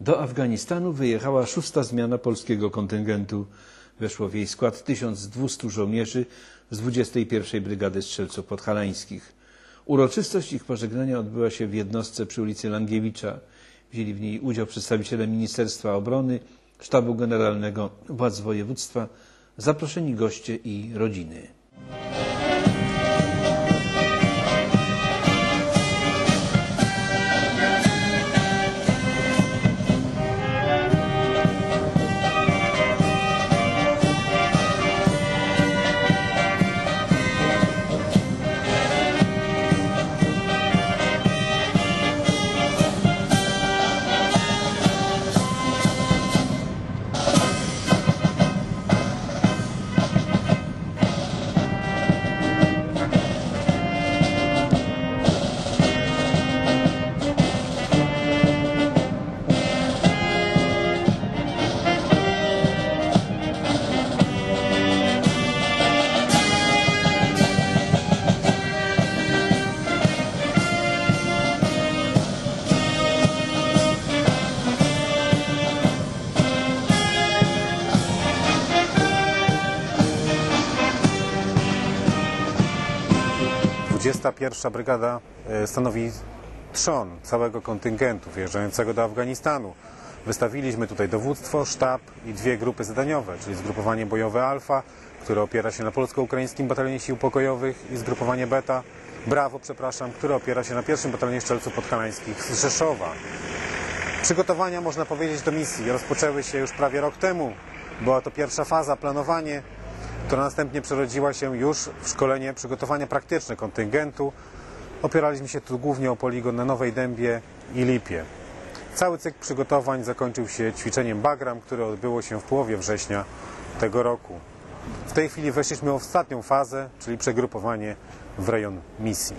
Do Afganistanu wyjechała szósta zmiana polskiego kontyngentu. Weszło w jej skład 1200 żołnierzy z 21 Brygady Strzelców Podhalańskich. Uroczystość ich pożegnania odbyła się w jednostce przy ulicy Langiewicza. Wzięli w niej udział przedstawiciele Ministerstwa Obrony, Sztabu Generalnego, władz województwa, zaproszeni goście i rodziny. Dwudziesta pierwsza Brygada e, stanowi trzon całego kontyngentu wjeżdżającego do Afganistanu. Wystawiliśmy tutaj dowództwo, sztab i dwie grupy zadaniowe, czyli zgrupowanie bojowe Alfa, które opiera się na polsko-ukraińskim batalionie sił pokojowych i zgrupowanie Beta, Brawo, przepraszam, które opiera się na pierwszym batalionie strzelców podhalańskich z Rzeszowa. Przygotowania, można powiedzieć, do misji rozpoczęły się już prawie rok temu. Była to pierwsza faza, planowanie, która następnie przerodziła się już w szkolenie przygotowania praktyczne kontyngentu. Opieraliśmy się tu głównie o poligon na Nowej Dębie i Lipie. Cały cykl przygotowań zakończył się ćwiczeniem Bagram, które odbyło się w połowie września tego roku. W tej chwili weszliśmy w ostatnią fazę, czyli przegrupowanie w rejon misji.